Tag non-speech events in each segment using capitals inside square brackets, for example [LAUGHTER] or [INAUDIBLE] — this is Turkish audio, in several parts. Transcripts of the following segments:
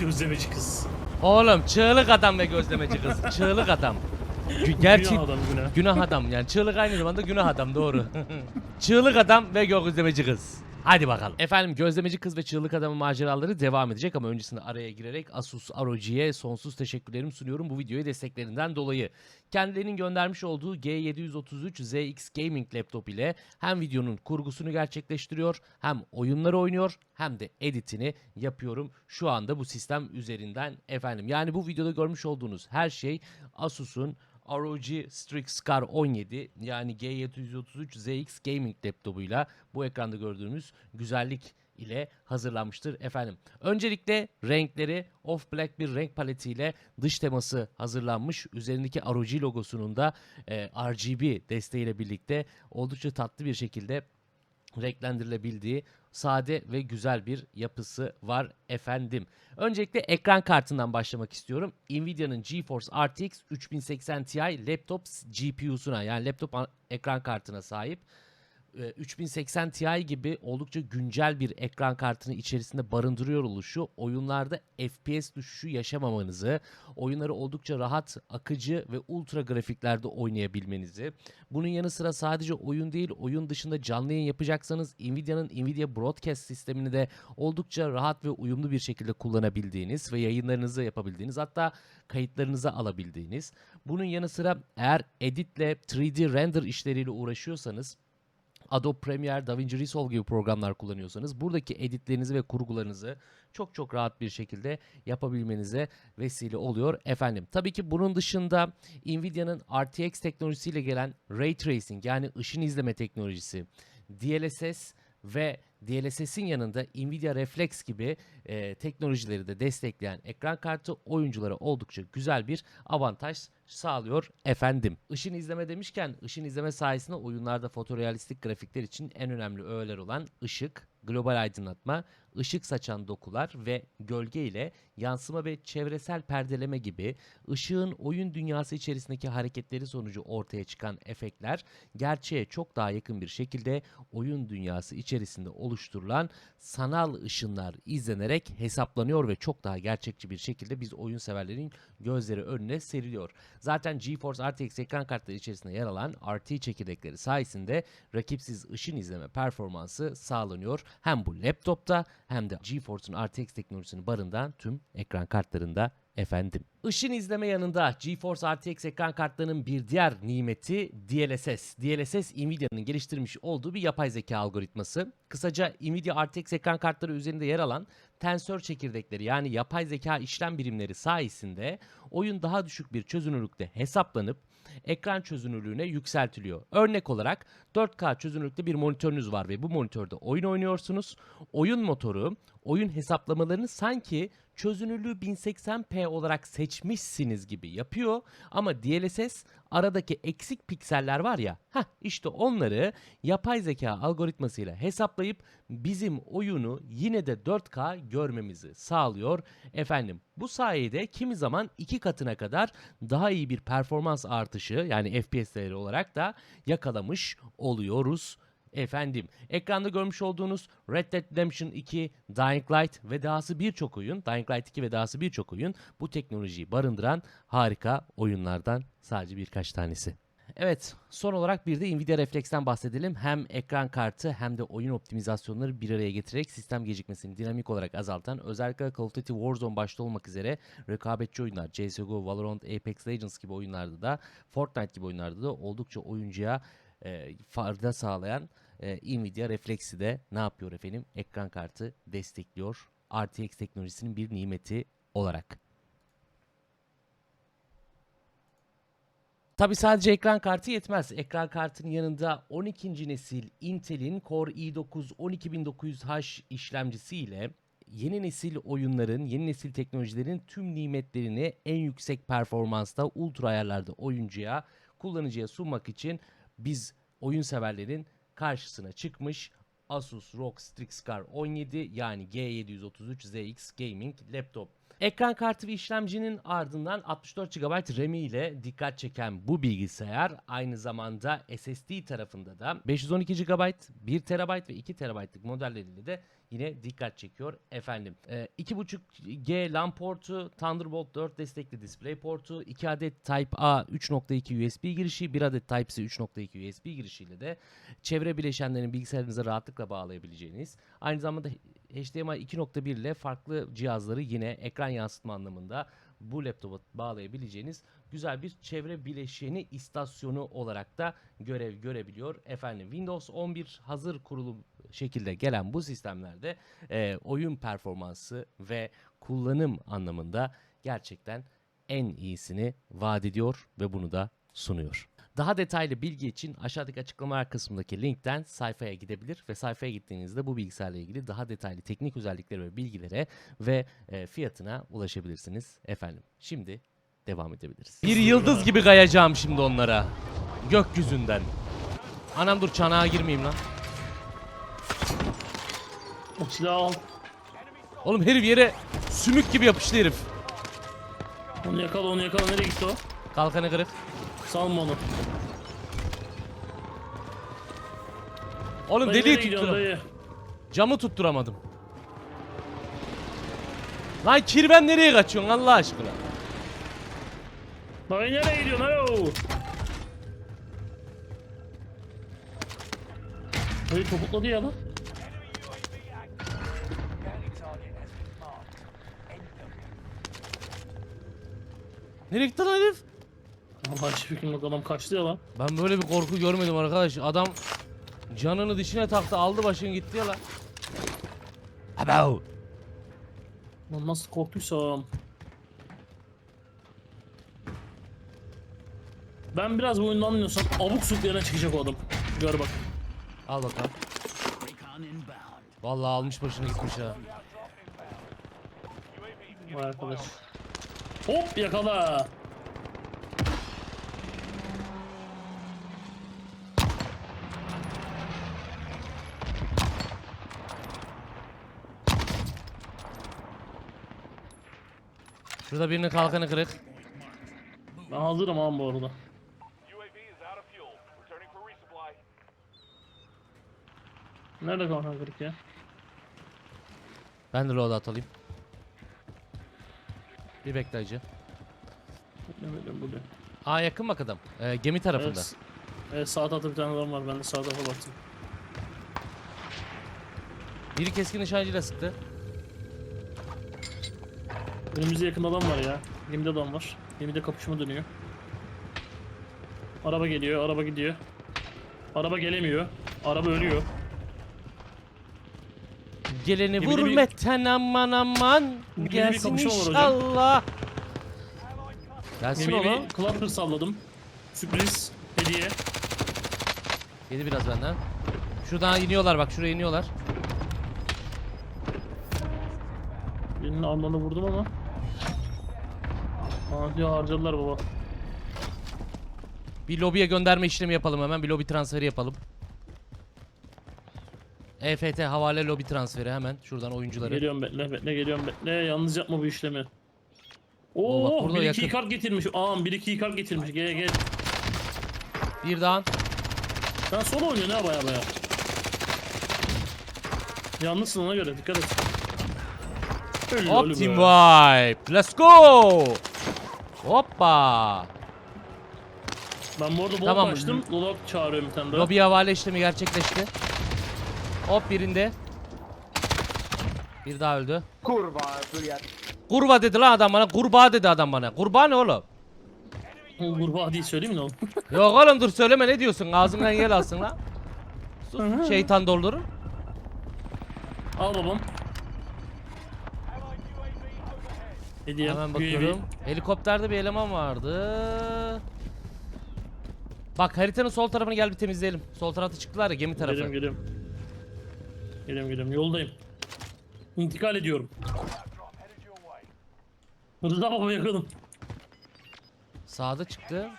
gözlemeci kız. Oğlum çığlık adam ve gözlemeci kız. [LAUGHS] Çığlık adam. Gü- Gerçek Günah adam günah. günah adam yani çığlık aynı zamanda günah adam doğru. çığlık adam ve gözlemeci kız. Hadi bakalım. Efendim gözlemeci kız ve çığlık adamın maceraları devam edecek ama öncesinde araya girerek Asus ROG'ye sonsuz teşekkürlerimi sunuyorum bu videoyu desteklerinden dolayı. Kendilerinin göndermiş olduğu G733 ZX Gaming laptop ile hem videonun kurgusunu gerçekleştiriyor hem oyunları oynuyor hem de editini yapıyorum şu anda bu sistem üzerinden efendim. Yani bu videoda görmüş olduğunuz her şey Asus'un ROG Strix Scar 17 yani G733 ZX Gaming laptopuyla bu ekranda gördüğünüz güzellik ile hazırlanmıştır efendim. Öncelikle renkleri off black bir renk paletiyle dış teması hazırlanmış. Üzerindeki ROG logosunun da e, RGB desteğiyle birlikte oldukça tatlı bir şekilde renklendirilebildiği sade ve güzel bir yapısı var efendim. Öncelikle ekran kartından başlamak istiyorum. Nvidia'nın GeForce RTX 3080 Ti laptop GPU'suna yani laptop ekran kartına sahip. Ee, 3080 Ti gibi oldukça güncel bir ekran kartını içerisinde barındırıyor oluşu oyunlarda FPS düşüşü yaşamamanızı, oyunları oldukça rahat, akıcı ve ultra grafiklerde oynayabilmenizi, bunun yanı sıra sadece oyun değil, oyun dışında canlı yayın yapacaksanız Nvidia'nın Nvidia Broadcast sistemini de oldukça rahat ve uyumlu bir şekilde kullanabildiğiniz ve yayınlarınızı yapabildiğiniz hatta kayıtlarınızı alabildiğiniz. Bunun yanı sıra eğer editle 3D render işleriyle uğraşıyorsanız Adobe Premiere, DaVinci Resolve gibi programlar kullanıyorsanız buradaki editlerinizi ve kurgularınızı çok çok rahat bir şekilde yapabilmenize vesile oluyor efendim. Tabii ki bunun dışında Nvidia'nın RTX teknolojisiyle gelen Ray Tracing yani ışın izleme teknolojisi, DLSS ve DLSS'in yanında Nvidia Reflex gibi e, teknolojileri de destekleyen ekran kartı oyunculara oldukça güzel bir avantaj sağlıyor efendim. Işın izleme demişken ışın izleme sayesinde oyunlarda fotorealistik grafikler için en önemli öğeler olan ışık, global aydınlatma, ışık saçan dokular ve gölge ile yansıma ve çevresel perdeleme gibi ışığın oyun dünyası içerisindeki hareketleri sonucu ortaya çıkan efektler gerçeğe çok daha yakın bir şekilde oyun dünyası içerisinde oluşturulan sanal ışınlar izlenerek hesaplanıyor ve çok daha gerçekçi bir şekilde biz oyun severlerin gözleri önüne seriliyor. Zaten GeForce RTX ekran kartları içerisinde yer alan RT çekirdekleri sayesinde rakipsiz ışın izleme performansı sağlanıyor. Hem bu laptopta hem de GeForce'un RTX teknolojisini barındıran tüm ekran kartlarında efendim. Işın izleme yanında GeForce RTX ekran kartlarının bir diğer nimeti DLSS. DLSS Nvidia'nın geliştirmiş olduğu bir yapay zeka algoritması. Kısaca Nvidia RTX ekran kartları üzerinde yer alan tensör çekirdekleri yani yapay zeka işlem birimleri sayesinde oyun daha düşük bir çözünürlükte hesaplanıp ekran çözünürlüğüne yükseltiliyor. Örnek olarak 4K çözünürlükte bir monitörünüz var ve bu monitörde oyun oynuyorsunuz. Oyun motoru oyun hesaplamalarını sanki çözünürlüğü 1080p olarak seçmişsiniz gibi yapıyor ama DLSS aradaki eksik pikseller var ya heh, işte onları yapay zeka algoritmasıyla hesaplayıp bizim oyunu yine de 4K görmemizi sağlıyor. Efendim bu sayede kimi zaman iki katına kadar daha iyi bir performans artışı yani FPS değeri olarak da yakalamış oluyoruz. Efendim, ekranda görmüş olduğunuz Red Dead Redemption 2, Dying Light ve dahası birçok oyun, Dying Light 2 ve dahası birçok oyun bu teknolojiyi barındıran harika oyunlardan sadece birkaç tanesi. Evet, son olarak bir de Nvidia Reflex'ten bahsedelim. Hem ekran kartı hem de oyun optimizasyonları bir araya getirerek sistem gecikmesini dinamik olarak azaltan, özellikle Call of Duty Warzone başta olmak üzere rekabetçi oyunlar, CSGO, Valorant, Apex Legends gibi oyunlarda da, Fortnite gibi oyunlarda da oldukça oyuncuya e, fayda sağlayan e, Nvidia Reflex'i de ne yapıyor efendim? Ekran kartı destekliyor. RTX teknolojisinin bir nimeti olarak. Tabi sadece ekran kartı yetmez. Ekran kartının yanında 12. nesil Intel'in Core i9 12900H işlemcisiyle yeni nesil oyunların, yeni nesil teknolojilerin tüm nimetlerini en yüksek performansta, ultra ayarlarda oyuncuya, kullanıcıya sunmak için biz oyun severlerin karşısına çıkmış Asus ROG Strix Scar 17 yani G733 ZX Gaming laptop. Ekran kartı ve işlemcinin ardından 64 GB RAM ile dikkat çeken bu bilgisayar aynı zamanda SSD tarafında da 512 GB, 1 TB ve 2 TB'lık modelleriyle de yine dikkat çekiyor efendim. Ee, 2.5G LAN portu, Thunderbolt 4 destekli display portu, 2 adet Type A 3.2 USB girişi, 1 adet Type-C 3.2 USB girişiyle de çevre bileşenlerini bilgisayarınıza rahatlıkla bağlayabileceğiniz, aynı zamanda HDMI 2.1 ile farklı cihazları yine ekran yansıtma anlamında bu laptopa bağlayabileceğiniz güzel bir çevre bileşeni istasyonu olarak da görev görebiliyor. Efendim Windows 11 hazır kurulu şekilde gelen bu sistemlerde e, oyun performansı ve kullanım anlamında gerçekten en iyisini vaat ediyor ve bunu da sunuyor. Daha detaylı bilgi için aşağıdaki açıklamalar kısmındaki linkten sayfaya gidebilir ve sayfaya gittiğinizde bu bilgisayarla ilgili daha detaylı teknik özellikleri ve bilgilere ve e, fiyatına ulaşabilirsiniz efendim. Şimdi devam edebiliriz. Bir yıldız gibi kayacağım şimdi onlara. Gökyüzünden. Anam dur çanağa girmeyeyim lan. O silahı al. Oğlum herif yere sümük gibi yapıştı herif. Onu yakala onu yakala. Nereye gitti o? Kalkanı kırık. Salma onu. Oğlum Dayı deliği nereye gidiyorsun tutturam. dayı? Camı tutturamadım. Lan kirven nereye kaçıyorsun Allah aşkına? Dayı nereye gidiyorsun? Alo. Dayı topukladı ya lan. Nereye gitti lan herif? Allah hiç fikrim yok adam kaçtı ya lan. Ben böyle bir korku görmedim arkadaş. Adam canını dişine taktı aldı başını gitti ya lan. Abav. Lan nasıl korktuysam. Ben biraz bu oyundan anlıyorsam abuk subuk yerine çıkacak o adam. Gör bak. Al bakalım. Vallahi almış başını gitmiş ha. Vay arkadaş. Hop yakala. Şurada birinin kalkanı kırık. Ben hazırım abi bu arada. Nerede kalkan kırık ya? Ben de loadout alayım. Bir bekle hacı. Ne bileyim burada. Aa yakın bak adam. Ee, gemi tarafında. Evet. Evet sağ tarafta bir tane adam var. Ben de sağ tarafa baktım. Biri keskin nişancıyla sıktı. Önümüzde yakın adam var ya. Gemide adam var. Gemide kapışma dönüyor. Araba geliyor, araba gidiyor. Araba gelemiyor. Araba ölüyor. Geleni Gemide vur bir- metten aman aman. bir Gelsin kapışma var hocam. inşallah. Gelsin Gemiye oğlum. bir cluster salladım. Sürpriz, hediye. Yedi biraz benden. Şuradan iniyorlar bak şuraya iniyorlar. Birinin armağanı vurdum ama. Diyor harcadılar baba. Bir lobiye gönderme işlemi yapalım hemen. Bir lobi transferi yapalım. EFT havale lobi transferi hemen. Şuradan oyuncuları. Geliyorum bekle bekle geliyorum bekle. Yalnız yapma bu işlemi. Oo, bak Oo, burada bir yakın. iki kart getirmiş. Aa bir iki kart getirmiş. Gel gel. Bir daha. Sen solo oynuyorsun ha baya baya. Yalnızsın ona göre dikkat et. Öyle Hop öyle team be. wipe. Let's go. Hoppa. Ben bu arada Tamam. açtım. Dolap çağırıyorum bir tane daha. Lobi havale işlemi gerçekleşti. Hop birinde. Bir daha öldü. Kurwa, Julian. Kurba dedi lan adam bana. Kurbağa dedi adam bana. Kurbağa ne oğlum? O kurbağa değil söyleyeyim mi ne oğlum? [LAUGHS] Yok oğlum dur söyleme ne diyorsun? Ağzından yel alsın lan. Sus, şeytan doldurur. Al babam. Hediye. Hemen bakıyorum. Helikopterde bir eleman vardı. Bak haritanın sol tarafını gel bir temizleyelim. Sol tarafta çıktılar ya gemi tarafı. Geliyorum geliyorum. Geliyorum geliyorum yoldayım. İntikal ediyorum. Rıza baba yakaladım. Sağda çıktı.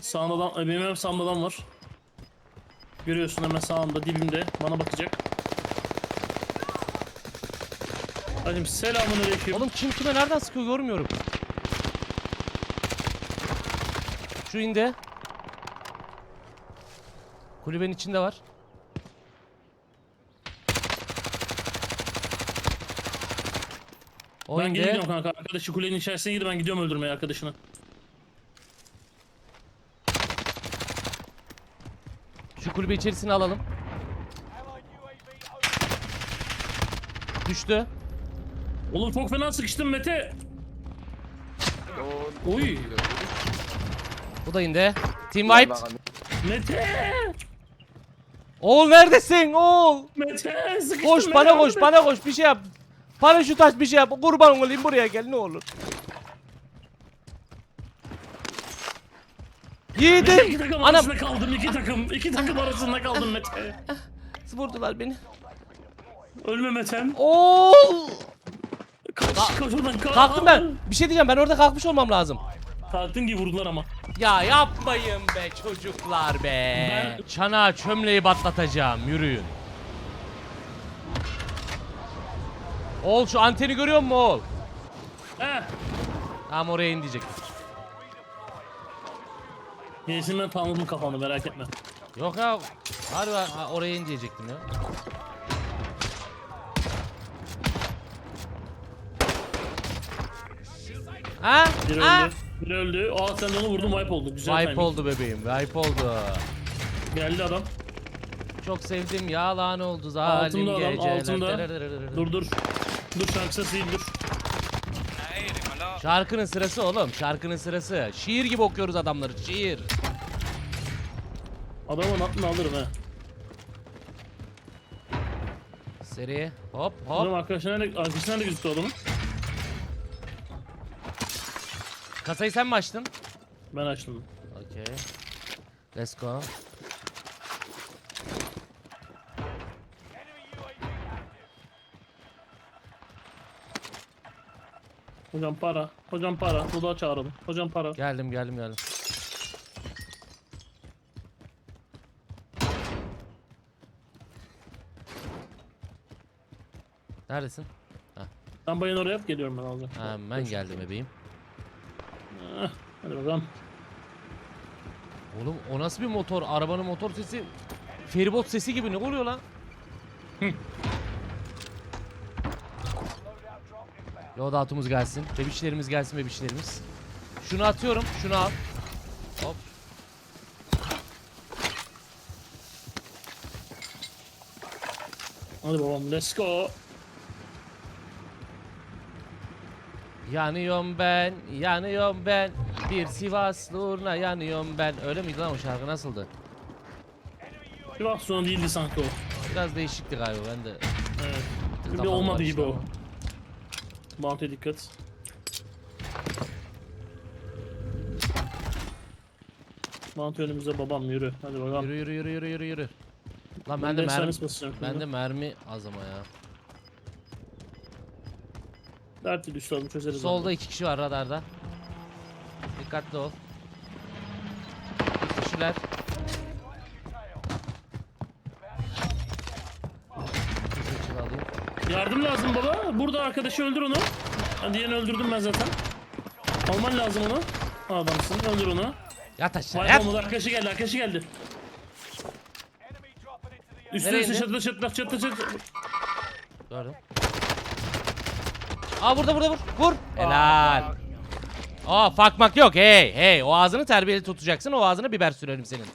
Sağında adam, e, benim hemen sağımda adam var. Görüyorsun hemen sağımda dibimde bana bakacak. Hacım selamun aleyküm. Oğlum kim kime nereden sıkıyor görmüyorum. Şu indi. Kulübenin içinde var. O ben indi. gidiyorum kanka. Arkadaşı kulenin içerisine girdi ben gidiyorum öldürmeye arkadaşını. Şu kulübe içerisine alalım. Düştü. Oğlum çok fena sıkıştım Mete. Oy. Bu da indi. Team wiped. Mete. Oğul neredesin oğul? Mete sıkıştım. Koş Mete, bana koş Mete. bana koş bir şey yap. Paraşüt aç bir şey yap. Kurban olayım buraya gel ne olur. İki Yiğidim. takım Anam. arasında kaldım. iki takım. iki takım arasında kaldım Mete. Vurdular beni. Ölme Mete'm. Oğul. Kaç kaç oradan. Kalktım ben. Bir şey diyeceğim ben orada kalkmış olmam lazım. Kalktın gibi vurdular ama. Ya yapmayın be çocuklar be. Ben- Çanağa çömleği batlatacağım yürüyün. Oğul şu anteni görüyor musun oğul? He. Tamam oraya in diyecek. Gerisini ben tanıdım kafamda merak etme. Yok ya. Harbi ha, oraya in diyecektim ya. Ha? Biri Ha? öldü. Biri öldü. Aa sen de onu vurdun wipe oldu. Güzel Wipe timing. oldu bebeğim, wipe oldu. Geldi adam. Çok sevdim yalan oldu zalim Altında adam, geceler. altında. Dur dur. Dur şarkı sesi değil dur. Şarkının sırası oğlum, şarkının sırası. Şiir gibi okuyoruz adamları, şiir. Adamın aklını alırım he. Seri, hop hop. Adam arkadaşı nerede, arkadaşı nerede gözüktü adamın? Kasayı sen mi açtın? Ben açtım. Okey. Let's go. Hocam para. Hocam para. Dudağı çağıralım. Hocam para. Geldim, geldim, geldim. Neredesin? Sen bayın oraya yap geliyorum ben alacağım. Hemen geldim bebeğim. Hadi bakalım. Oğlum o nasıl bir motor? Arabanın motor sesi feribot sesi gibi ne oluyor lan? Loadout'umuz gelsin. Bebişlerimiz gelsin bebişlerimiz. Şunu atıyorum. Şunu al. Hop. Hadi babam let's go. Yanıyorum ben, yanıyorum ben. Bir Sivaslı uğruna yanıyorum ben. Öyle miydi lan o şarkı nasıldı? Bak sonra değildi sanki o. Biraz değişikti galiba ben de. Evet. Bir Kafam olmadı gibi o. Mount'e dikkat. Mount önümüzde babam yürü. Hadi bakalım. Yürü yürü yürü yürü yürü yürü. Lan Ben de mermi, basacağım. ben de mermi az ama ya. Dert değil üstadım çözeriz. Solda iki kişi var radarda. Dikkatli ol. Onu. Yardım lazım baba. Burada arkadaşı öldür onu. Diğerini öldürdüm ben zaten. Alman lazım onu. Adamsın öldür onu. Yat aşağı Vay yat. olmadı arkadaşı geldi arkadaşı geldi. Üstüne üstüne çatla çatla çatla çatla. Gördüm. Aa burada burada vur. Vur. Helal. Aa fakmak yok. Hey hey. O ağzını terbiyeli tutacaksın. O ağzına biber sürerim senin.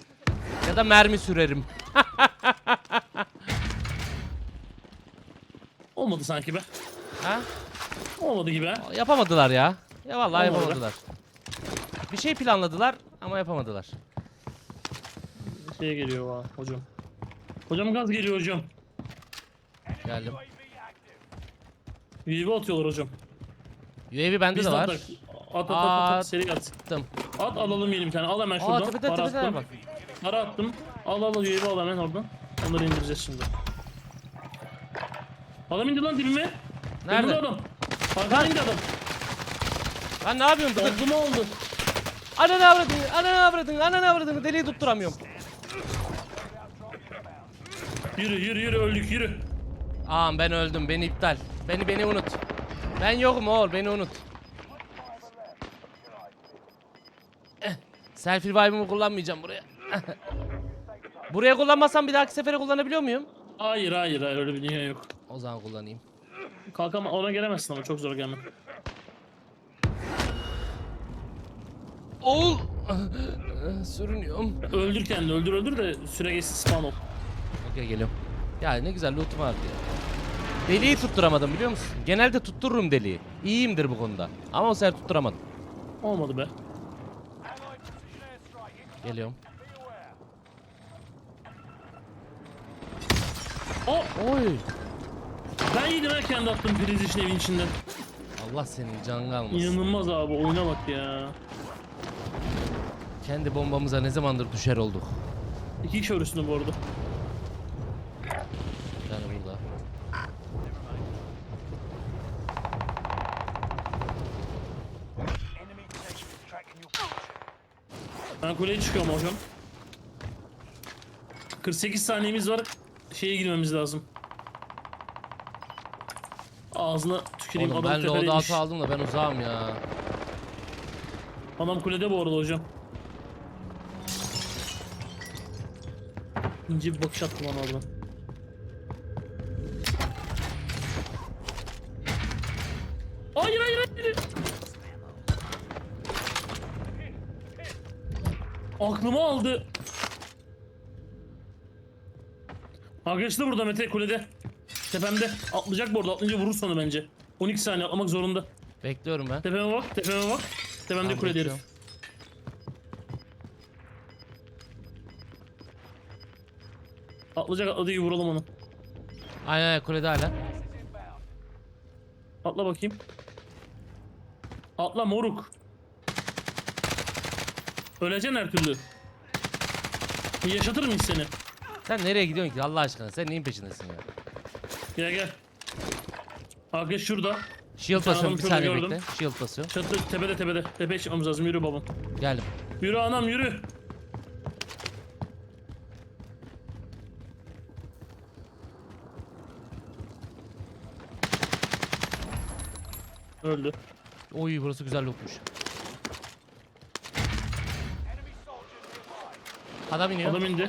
Ya da mermi sürerim. [LAUGHS] Olmadı sanki be. Ha? Olmadı gibi ha. Yapamadılar ya. Ya vallahi Olmadı. yapamadılar. Bir şey planladılar ama yapamadılar. Şeye geliyor ha hocam. Hocam gaz geliyor hocam. Geldim. UAV atıyorlar hocam. UAV bende Biz de var. atak. At at at, at, seri at. Attım. At alalım yeni bir tane. Al hemen Aa şuradan. tepede Para tepede attım. bak. Para attım. Al al UAV al hemen oradan. Onları indireceğiz şimdi. Adam indi lan dibime. Nerede? Dibime adam. Arkadan indi adam. Lan ne yapıyorsun? Dıgır. Oldu mu oldu? Ananı avradın, ananı avradın, ananı avradın. Deliği tutturamıyorum. Yürü yürü yürü öldük yürü. Ağam ben öldüm, beni iptal. Beni beni unut. Ben yokum oğul beni unut. Selfie vibe'ımı kullanmayacağım buraya. [LAUGHS] buraya kullanmasam bir dahaki sefere kullanabiliyor muyum? Hayır hayır hayır öyle bir dünya yok. O zaman kullanayım. Kalkam ona gelemezsin ama çok zor gelme. Oğul! [LAUGHS] Sürünüyorum. Öldür kendini öldür öldür de süre geçsin spawn ol. Okey geliyorum. Ya ne güzel loot vardı ya. Deliği tutturamadım biliyor musun? Genelde tuttururum deliği. İyiyimdir bu konuda. Ama o sefer tutturamadım. Olmadı be. Geliyorum. O Oy! ben yedim ha kendi attığım priz için evin içinden. Allah senin canını almasın. İnanılmaz abi oyuna bak ya. Kendi bombamıza ne zamandır düşer olduk. İki kişi üstünde bu arada. Yani burada. Enemy team tracking your position. Ben kuleye çıkıyorum hocam. 48 saniyemiz var. Şeye girmemiz lazım. Ağzına tüküreyim Oğlum adam ben tepedeymiş. loadout'u aldım da ben uzağım ya. Adam kulede bu arada hocam. İnce bir bakış attı bana oradan. Aklımı aldı. Arkadaşı da burada Mete kulede. Tepemde. Atlayacak bu arada. Atlayınca vurur sana bence. 12 saniye atlamak zorunda. Bekliyorum ben. Tepeme bak, tepeme bak. Tepemde Tamam, kulede herif. bekliyorum. Atlayacak atladığı gibi vuralım onu. Aynen aynen kulede hala. Atla bakayım. Atla moruk. Öleceksin her türlü. Yaşatır mıyız seni? Sen nereye gidiyorsun ki Allah aşkına? Sen neyin peşindesin ya? Gel gel. Arkadaş şurada. Shield tane basıyorum bir şurada saniye gördüm. bekle. Shield basıyorum. Çatı tepede tepede. Tepeye çıkmamız lazım. Yürü babam. Geldim. Yürü anam yürü. Öldü. Oy burası güzel lootmuş. Adam iniyor. Adam indi.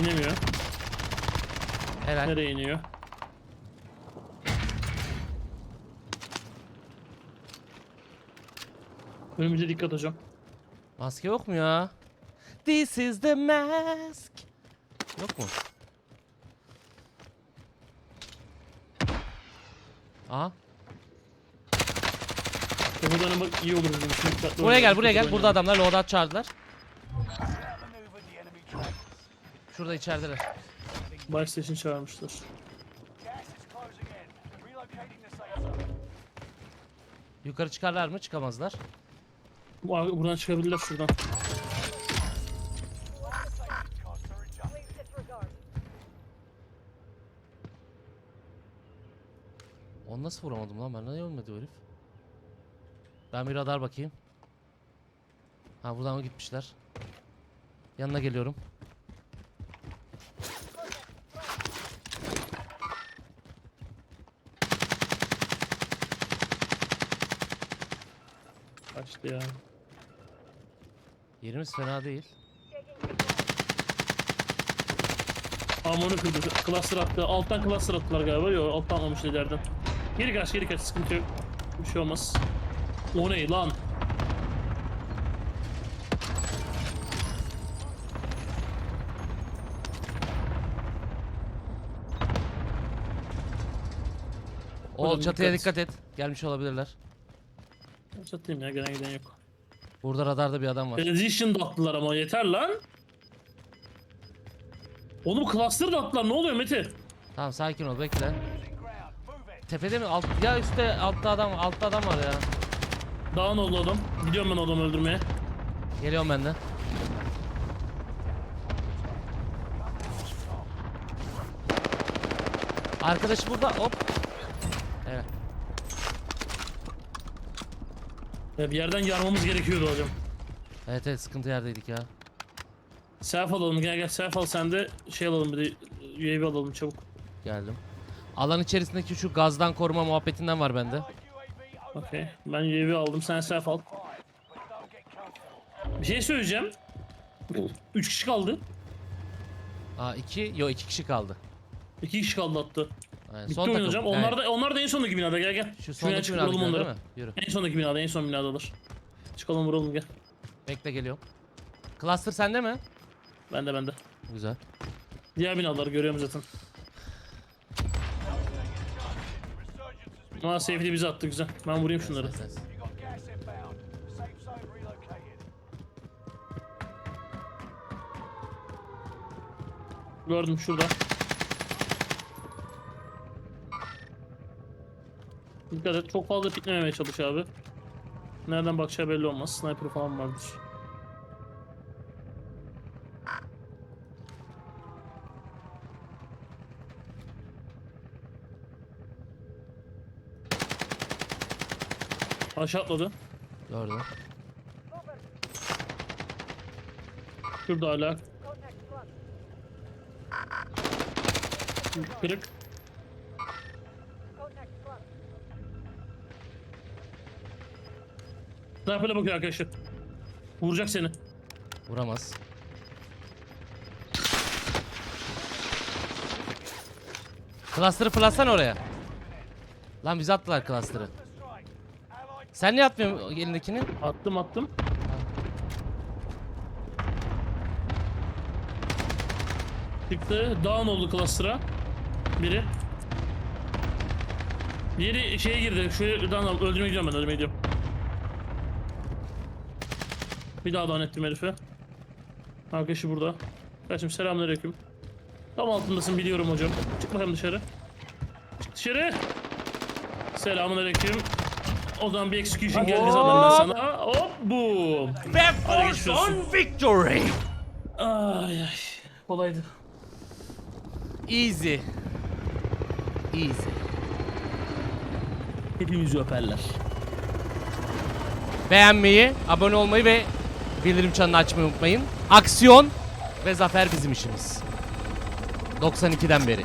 İnemiyor. Helal. Nereye iniyor? Önümüze dikkat hocam. Maske yok mu ya? This is the mask. Yok mu? Aha. Buradan bak iyi olur bizim için. Dikkatli Buraya gel buraya gel. Burada adamlar loadout çağırdılar. Şurada içerideler. Buy station çağırmışlar. Yukarı çıkarlar mı? Çıkamazlar. Bu- Buradan çıkabilirler şuradan. Onu nasıl vuramadım lan ben? Ne ölmedi o herif? Ben bir radar bakayım. Ha buradan mı gitmişler? Yanına geliyorum. Kaçtı ya. Yerimiz fena değil. Amonu kırdı. Cluster attı. Alttan cluster attılar galiba. Yok alttan atmamış ileriden. Geri kaç geri kaç sıkıntı yok. Bir şey olmaz. O ne lan? O Oğlum çatıya dikkat. dikkat et. Gelmiş olabilirler. Satayım ya gelen giden yok. Burada radarda bir adam var. Precision da attılar ama yeter lan. Oğlum cluster da attılar ne oluyor Mete? Tamam sakin ol bekle. Tepede mi? Alt, ya üstte altta adam altta adam var ya. Dağın oldu adam. Gidiyorum ben adamı öldürmeye. Geliyorum ben de. Arkadaşı burada hop. Ya bir yerden yarmamız gerekiyordu hocam. Evet evet sıkıntı yerdeydik ya. Self alalım gel gel self al sen de şey alalım bir de UAV alalım çabuk. Geldim. Alan içerisindeki şu gazdan koruma muhabbetinden var bende. Okey. Ben UAV aldım. Sen self al. Bir şey söyleyeceğim. 3 kişi kaldı. Aa iki, yo iki kişi kaldı. 2 kişi kaldı attı. Aynen, Bitti son oyun takım. hocam. Onlar da onlar da en sondaki binada. Gel gel. Şu Şuraya sondaki çık binada vuralım değil onları. mi? Yürü. En sondaki binada, en son binadalar. Çıkalım vuralım gel. Bekle geliyorum. Cluster sende mi? Bende bende. Güzel. Diğer binaları görüyorum zaten. Aa safety bizi attı güzel. Ben vurayım şunları. Sen- sen- You got gas inbound. Safe zone relocated. Gördüm şurada. Dikkat et çok fazla piklememeye çalış abi. Nereden bakacağı belli olmaz. Sniper falan vardır. Aşağı atladı. Gördüm. Şurada hala. Kırık. Sniper'le bakıyor arkadaşlar. Vuracak seni. Vuramaz. Cluster'ı fırlatsana oraya. Lan bizi attılar cluster'ı. Sen niye atmıyorsun elindekini? Attım attım. Çıktı. Down oldu cluster'a. Biri. Diğeri şeye girdi. Şuradan öldürmeye gidiyorum ben öldürmeye gidiyorum. Bir daha down ettim herifi. Arkadaşı burada. Kaçım selamünaleyküm. Tam altındasın biliyorum hocam. Çık bakalım dışarı. Çık dışarı. Selamünaleyküm. O zaman bir execution geldi zaten ben sana. Hop. Hadi geçmiş olsun. victory. Ay ay. Kolaydı. Easy. Easy. Hepimizi öperler. Beğenmeyi, abone olmayı ve bildirim çanını açmayı unutmayın. Aksiyon ve zafer bizim işimiz. 92'den beri.